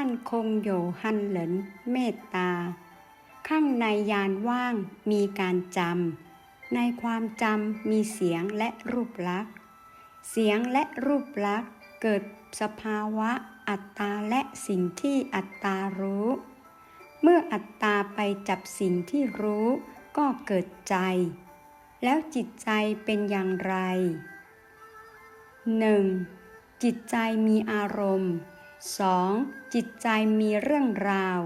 ท่านคงโยฮันเหลินเมตตา ข้างในยานว่างมีการจำ ในความจำมีเสียงและรูปลักษณ์ เสียงและรูปลักษณ์เกิดสภาวะอัตตาและสิ่งที่อัตตารู้ เมื่ออัตตาไปจับสิ่งที่รู้ก็เกิดใจ แล้วจิตใจเป็นอย่างไร 1. จิตใจมีอารมณ์ 2. จิตใจมีเรื่องราว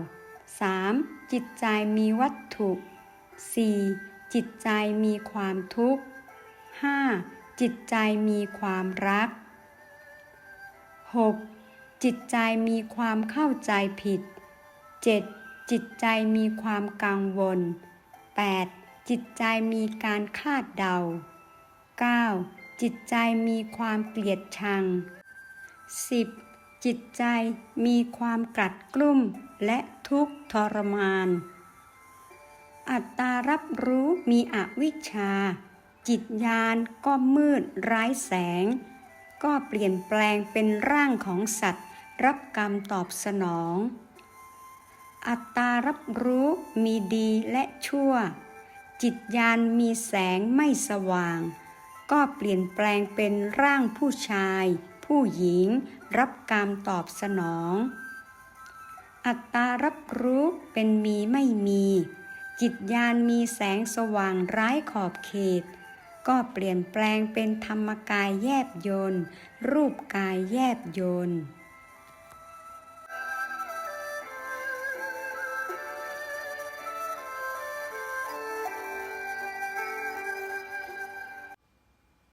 3. จิตใจมีวัตถุ 4. จิตใจมีความทุกข์ 5. จิตใจมีความรัก 6. จิตใจมีความเข้าใจผิด 7. จิตใจมีความกังวล 8. จิตใจมีการคาดเดา 9. จิตใจมีความเกลียดชัง 10. จิตใจมีความกัดกลุ้มและทุกข์ทรมาน อัตตารับรู้มีอวิชชา จิตญาณก็มืดไร้แสง ก็เปลี่ยนแปลงเป็นร่างของสัตว์ รับกรรมตอบสนอง อัตตารับรู้มีดีและชั่ว จิตญาณมีแสงไม่สว่าง ก็เปลี่ยนแปลงเป็นร่างผู้ชาย ผู้หญิงรับกรรมตอบสนอง อัตตารับรู้เป็นมีไม่มี จิตญาณมีแสงสว่างไร้ขอบเขต ก็เปลี่ยนแปลงเป็นธรรมกายแยบยนต์รูปกายแยบยนต์